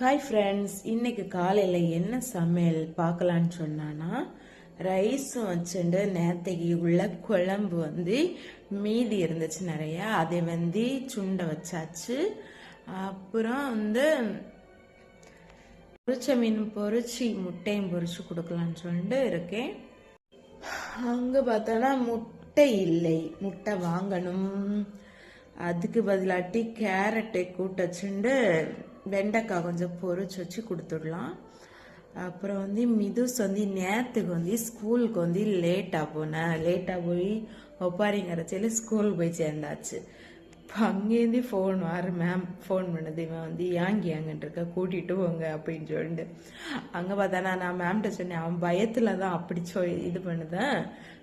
Hi friends இன்னைக்கு காலையில் என்ன சமையல் பார்க்கலான்னு சொன்னான்னா ரைஸும் வச்சுட்டு நேத்தைக்கு உள்ள குழம்பு வந்து மீதி இருந்துச்சு நிறையா. அதை வந்து சுண்டை வச்சாச்சு. அப்புறம் வந்து பொரிச்ச மீன் பொரிச்சு முட்டையும் பொரிச்சு கொடுக்கலான்னு சொல்லிட்டு இருக்கேன். அங்கே பார்த்தோன்னா முட்டை இல்லை. முட்டை வாங்கணும். அதுக்கு பதிலாட்டி கேரட்டை கூட்ட வச்சுண்டு வெண்டைக்காய் கொஞ்சம் பொறிச்சு வச்சு கொடுத்துடலாம். அப்புறம் வந்து மிதுஸ் வந்து நேற்றுக்கு வந்து ஸ்கூலுக்கு வந்து லேட்டாக போனேன் லேட்டாக போய் ஒப்பாரிங்கரைச்சியில் ஸ்கூல் போய் சேர்ந்தாச்சு. இப்போ அங்கேருந்து ஃபோன் வர மேம் ஃபோன் பண்ணது இவன் வந்து யாங்கி ஏங்கன்ட்டு இருக்க கூட்டிகிட்டு போங்க அப்படின்னு சொல்லிட்டு. அங்கே பார்த்தானா நான் மேம்கிட்ட சொன்னேன் அவன் பயத்தில் தான் அப்படி சொ இது பண்ணுதேன்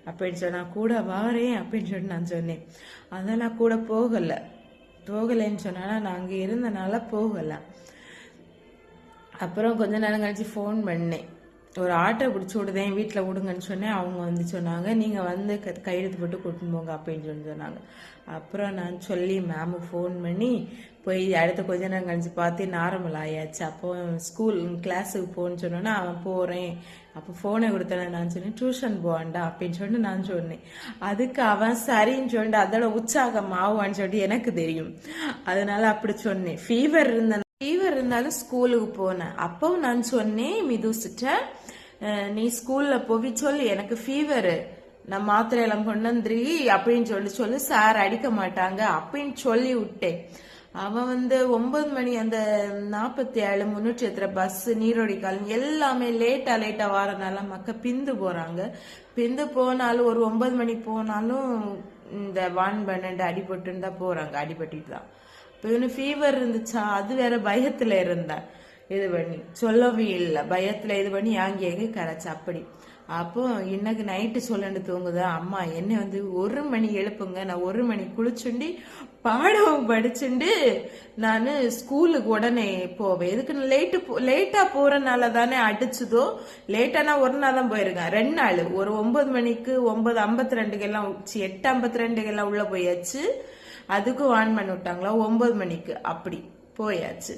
அப்படின்னு சொன்னா கூட வாரேன் அப்படின்னு சொல்லிட்டு நான் சொன்னேன். அதான் நான் கூட போகலை. போகலைன்னு சொன்னால் நான் அங்கே இருந்தனால போகலை. அப்புறம் கொஞ்ச நேரம் கழிச்சு ஃபோன் பண்ணேன். ஒரு ஆட்டோ பிடிச்சி விடுதேன் வீட்டில் விடுங்கன்னு சொன்னேன். அவங்க வந்து சொன்னாங்க நீங்கள் வந்து க- கையெழுத்து போட்டு கூட்டின்னு போங்க அப்படின்னு சொல்லி சொன்னாங்க. அப்புறம் நான் சொல்லி மேமுக்கு ஃபோன் பண்ணி போய் அடுத்த கொஞ்ச நேரம் கழிச்சு பார்த்து நார்மல் ஆயாச்சு. அப்போ ஸ்கூல் கிளாஸுக்கு போன்னு சொன்னோன்னா அவன் போகிறேன் அப்போ ஃபோனை கொடுத்தேன் நான் சொன்னேன் டியூஷன் போவான்டா அப்படின்னு சொல்லிட்டு நான் சொன்னேன். அதுக்கு அவன் சரின்னு சொல்லிட்டு அதோட உற்சாகம் ஆவான்னு சொல்லிட்டு எனக்கு தெரியும். அதனால அப்படி சொன்னேன். ஃபீவர் இருந்த ஃபீவர் இருந்தாலும் ஸ்கூலுக்கு போனேன். அப்பவும் நான் சொன்னேன் மிதுசிட்ட நீ ஸ்கூல்ல போய் சொல்லு எனக்கு ஃபீவரு நான் மாத்திரையெல்லாம் கொண்டு வந்துரு அப்படின்னு சொல்லி சொல்லி சார் அடிக்க மாட்டாங்க அப்படின்னு சொல்லி விட்டேன். அவன் வந்து ஒன்பது மணி அந்த நாற்பத்தி ஏழு முன்னூற்றி எத்தனை பஸ் நீரோடி காலம் எல்லாமே லேட்டா லேட்டா வரனால மக்க பிந்து போறாங்க. பிந்து போனாலும் ஒரு ஒன்பது மணி போனாலும் இந்த வான் பன்னெண்டு அடிபட்டுன்னு தான் போறாங்க அடிபட்டுட்டு தான். இவனு ஃபீவர் இருந்துச்சா? அது வேற பயத்துல இருந்தேன் இது பண்ணி. சொல்லவே இல்லை. பயத்துல இது பண்ணி ஆங்கியாக கரைச்சு? அப்படி. அப்போ இன்னைக்கு நைட்டு சொல்லண்டு தூங்குதா? அம்மா என்ன வந்து ஒரு மணி எழுப்புங்க. நான் ஒரு மணி குளிச்சுண்டி பாடம் படிச்சுண்டு நான் ஸ்கூலுக்கு உடனே போவேன். எதுக்கு லேட்டு லேட்டாக போகிறனால தானே அடிச்சதோ? லேட்டானா ஒரு நாள் தான் போயிருக்கேன். ரெண்டு நாள். ஒரு ஒன்பது மணிக்கு ஒன்பது ஐம்பத்தி ரெண்டுக்கெல்லாம் எட்டு ஐம்பத்தி ரெண்டுக்கெல்லாம் உள்ளே போயாச்சு. அதுக்கும் ஆன் பண்ணி விட்டாங்களா? ஒன்பது மணிக்கு. அப்படி. போயாச்சு.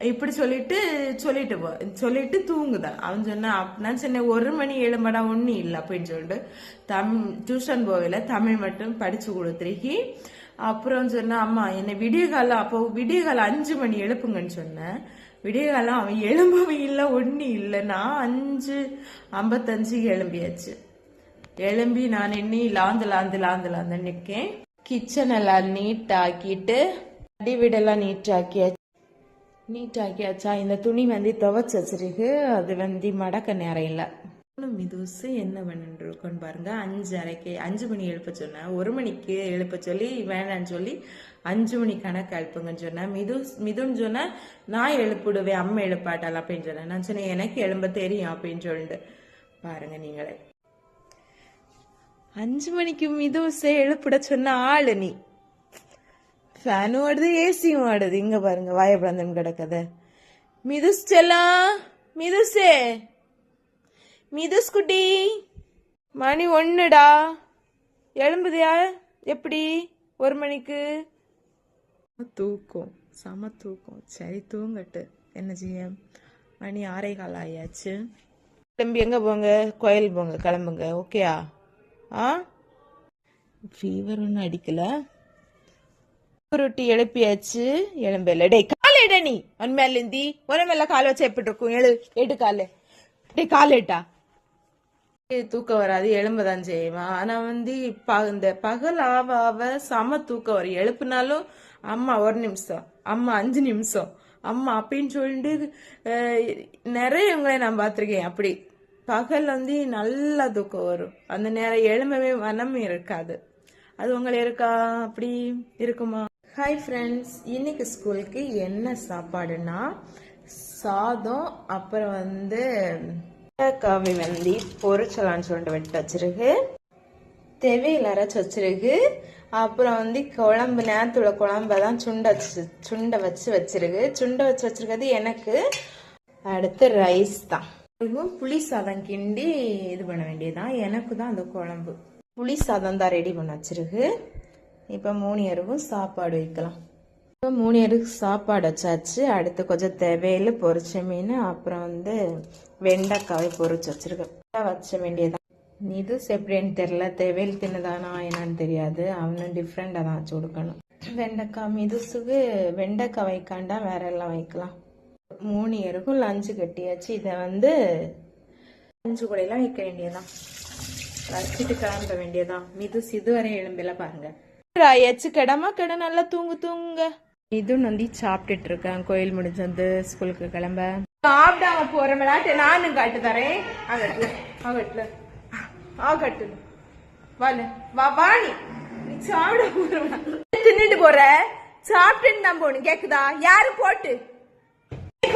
இப்படி சொல்லிட்டு சொல்லிட்டு போ சொல்லிட்டு தூங்குதான் அவன் சொன்னா அப்ப நான் சொன்னேன் ஒரு மணி எழும்படா ஒன்றும் இல்லை அப்படின்னு சொல்லிட்டு தம் டியூஷன் போகல. தமிழ் மட்டும் படிச்சு கொடுத்துருக்கி அப்புறம் சொன்னா அம்மா என்னை விடிய காலம் அப்போ விடிய காலம் அஞ்சு மணி எழுப்புங்கன்னு சொன்னேன் விடிய காலம் அவன் எழும்பவே இல்லை ஒன்றும் இல்லை. நான் அஞ்சு ஐம்பத்தஞ்சுக்கு எழும்பியாச்சு. எழும்பி நான் இன்னி லாந்து லாந்து லாந்து லாந்து நிற்கேன் கிச்சன் எல்லாம் நீட் ஆக்கிட்டு அடி வீடெல்லாம் நீட் ஆக்கியாச்சு நீட் ஆக்கியாச்சா இந்த துணி வந்து துவைச்சு வச்சிருக்கு. அது வந்து மடக்க நேரம் இல்லை. மிதுசு என்ன பண்ணிட்டு பாருங்கள் பாருங்க. அஞ்சு அரைக்கு அஞ்சு மணி எழுப்ப சொன்னேன். ஒரு மணிக்கு எழுப்ப சொல்லி வேணான்னு சொல்லி அஞ்சு மணி கணக்கு எழுப்புங்கன்னு சொன்னேன். மிது மிதுன்னு சொன்னேன் நான் எழுப்பிடுவேன் அம்மா எழுப்பாட்டாள் அப்படின்னு சொன்னேன். நான் சொன்னேன் எனக்கு எழும்ப தெரியும் அப்படின்னு சொல்லிட்டு. பாருங்க நீங்களே. அஞ்சு மணிக்கு மிதுசை எழுப்பிட சொன்ன ஆளு நீ. ஃபேனும் ஓடுது ஏசியும் ஓடுது. இங்க பாருங்க வாயப்பிளந்தன் கிடக்குது. மிதுஸ் செல்லாம் மிதுசே. மிதுஸ் குட்டி மணி ஒண்ணுடா. எழும்புதியா எப்படி? ஒரு மணிக்கு. தூக்கம் செம தூக்கம். சரி தூங்கட்டு. என்ன செய்ய? மணி ஆறே கால் ஆயாச்சு. கிளம்பி எங்க போங்க? கோயில் போங்க கிளம்புங்க. ஓகேயா? ஆ? ஃபீவர் ஒன்றும் அடிக்கல. ரொட்டி எழுப்பியாச்சு. எலும்பல. டேய் கால் எட நீ உன் மேல இந்தி உன மேல கால் வச்சா எப்படி இருக்கும்? எழு எடு காலு. டேய் கால் எட்டா? தூக்கம் வராது எழும்பதான் செய்வான். ஆனா வந்து ப- இந்த பகல் ஆவ ஆவ செம தூக்கம் வரும். எழுப்புனாலும் அம்மா ஒரு நிமிஷம் அம்மா அஞ்சு நிமிஷம் அம்மா அப்படின்னு சொல்லிட்டு நிறைய நிறையவங்களை நான் பார்த்துருக்கேன். அப்படி பகல் வந்து நல்லா தூக்கம் வரும். அந்த நேரம் எழும்பவே மனம் இருக்காது. அது உங்களை இருக்கா? அப்படி இருக்குமா? ஹாய் ஃப்ரெண்ட்ஸ் இன்னைக்கு ஸ்கூலுக்கு என்ன சாப்பாடுனா சாதம் அப்புறம் வந்து காவி வந்து பொரிச்சலான்னு சொல்லிட்டு வெட்டி வச்சிருக்கு. தெவையில் அரைச்சி வச்சிருக்கு. அப்புறம் வந்து குழம்பு நேரத்தோட குழம்ப தான் சுண்ட வச்சு சுண்டை வச்சு வச்சிருக்கு. சுண்டை வச்சு வச்சிருக்கிறது எனக்கு அடுத்து ரைஸ் தான். இதுவும் புளி சாதம் கிண்டி இது பண்ண வேண்டியதுதான். எனக்கு தான் அந்த குழம்பு. புளி சாதம் தான் ரெடி பண்ண வச்சிருக்கு. இப்போ மூணு அருவும் சாப்பாடு வைக்கலாம். இப்போ மூணு அருக்கு சாப்பாடு வச்சாச்சு. அடுத்து கொஞ்சம் தேவையில் பொரிச்ச மீன் அப்புறம் வந்து வெண்டைக்காவை பொரிச்சு வச்சிருக்கேன். வச்ச வேண்டியதான் இது எப்படின்னு தெரில தேவையில் தின்னுதானா என்னன்னு தெரியாது. அவனும் டிஃப்ரெண்டாக தான் வச்சு கொடுக்கணும். வெண்டைக்காய் மிதுசுக்கு வெண்டைக்காய் வைக்காண்டா வேற எல்லாம் வைக்கலாம். மூணு பேருக்கும் லஞ்சு கட்டியாச்சு. இதை வந்து லஞ்சு கூடையெல்லாம் வைக்க வேண்டியதான் வச்சுட்டு கிளம்ப வேண்டியதான் சிது வரை எலும்பெல்லாம் பாருங்க. எச்சு கிடமா கிட நல்லா தூங்கு தூங்குங்க. மிது நந்தி சாப்பிட்டுட்டு இருக்கேன். கோயில் முடிஞ்சது ஸ்கூலுக்கு கிளம்ப. சாப்பிடாம போற விளையாட்டு நானும் காட்டு தரேன். அகட்டுல அகட்டுல ஆகட்டு வால. வா வாணி நீ. சாப்பிட போற தின்னுட்டு போற? சாப்பிட்டுன்னு தான் போகணும். கேக்குதா? யாரு போட்டு?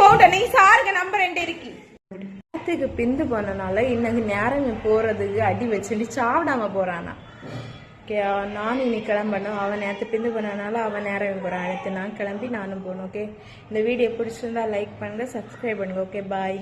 போட்ட சாருங்க நம்பர் ரெண்டு இருக்கு. நேரத்துக்கு பிந்து போனனால இன்னைக்கு நேரம் போறதுக்கு அடி வச்சுட்டு சாப்பிடாம போறானா. ஓகே நானும் இன்னைக்கு கிளம்பணும். அவன் நேரத்து பிந்து பண்ணனால அவன் நேரம் போறான். அடுத்து நான் கிளம்பி நானும் போகணும் ஓகே இந்த வீடியோ பிடிச்சிருந்தா லைக் பண்ணுங்க சப்ஸ்கிரைப் பண்ணுங்க ஓகே பாய்